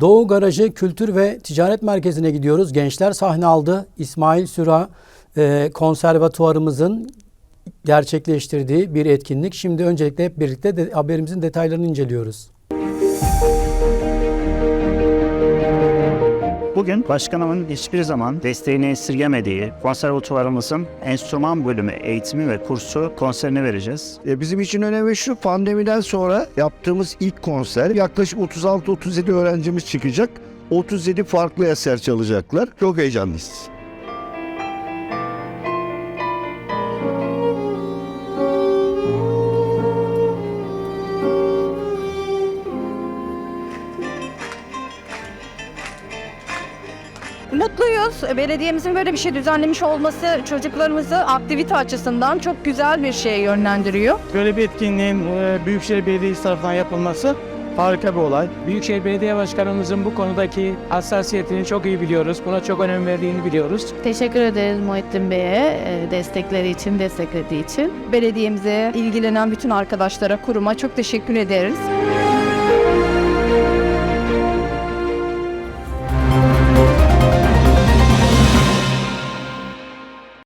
Doğu Garajı Kültür ve Ticaret Merkezi'ne gidiyoruz. Gençler sahne aldı. İsmail Süra e, konservatuvarımızın gerçekleştirdiği bir etkinlik. Şimdi öncelikle hep birlikte de, haberimizin detaylarını inceliyoruz. Bugün başkanımın hiçbir zaman desteğini esirgemediği konservatuvarımızın enstrüman bölümü eğitimi ve kursu konserini vereceğiz. E, Bizim için önemli şu pandemiden sonra yaptığımız ilk konser yaklaşık 36-37 öğrencimiz çıkacak. 37 farklı eser çalacaklar. Çok heyecanlıyız. Mutluyuz. Belediyemizin böyle bir şey düzenlemiş olması çocuklarımızı aktivite açısından çok güzel bir şeye yönlendiriyor. Böyle bir etkinliğin e, Büyükşehir Belediyesi tarafından yapılması harika bir olay. Büyükşehir Belediye Başkanımızın bu konudaki hassasiyetini çok iyi biliyoruz. Buna çok önem verdiğini biliyoruz. Teşekkür ederiz Muhittin Bey'e e, destekleri için, desteklediği için. Belediyemize ilgilenen bütün arkadaşlara, kuruma çok teşekkür ederiz.